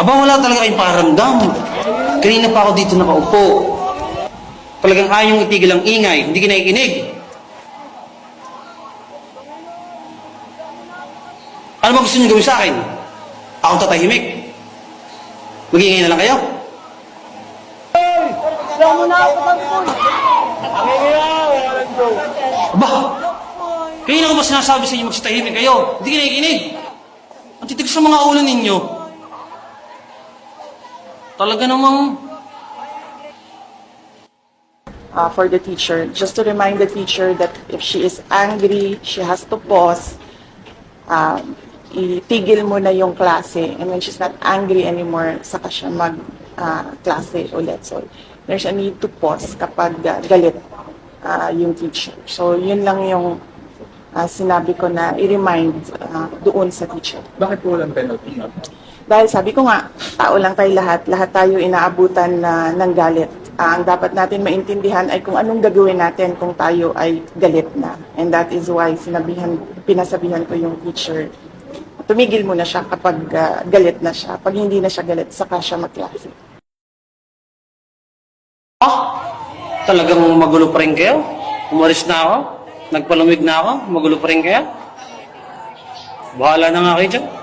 Aba, wala talaga kayong paramdam. Kanina pa ako dito nakaupo. Talagang ayaw yung itigil ang ingay, hindi kinakikinig. Ano ba gusto niyo gawin sa akin? Ako tatahimik. Mag-iingay na lang kayo? Aba! Kanina ko ba sinasabi sa inyo magsitahimik kayo? Hindi kinakikinig. Ang titig sa mga ulo ninyo. Talaga namang... uh, for the teacher. Just to remind the teacher that if she is angry, she has to pause. Um, itigil mo na yung klase. And when she's not angry anymore, saka siya mag uh, klase ulit. So, there's a need to pause kapag uh, galit uh, yung teacher. So, yun lang yung uh, sinabi ko na i-remind uh, doon sa teacher. Bakit po walang penalty? Dahil sabi ko nga, tao lang tayo lahat. Lahat tayo inaabutan na ng galit. Ah, ang dapat natin maintindihan ay kung anong gagawin natin kung tayo ay galit na. And that is why sinabihan, pinasabihan ko yung teacher. Tumigil muna siya kapag ah, galit na siya. Pag hindi na siya galit, saka siya magklase. Ah! Talagang magulo pa rin kayo? Umalis na ako? Nagpalamig na ako? Magulo pa rin kayo? Bahala na nga kayo dyan.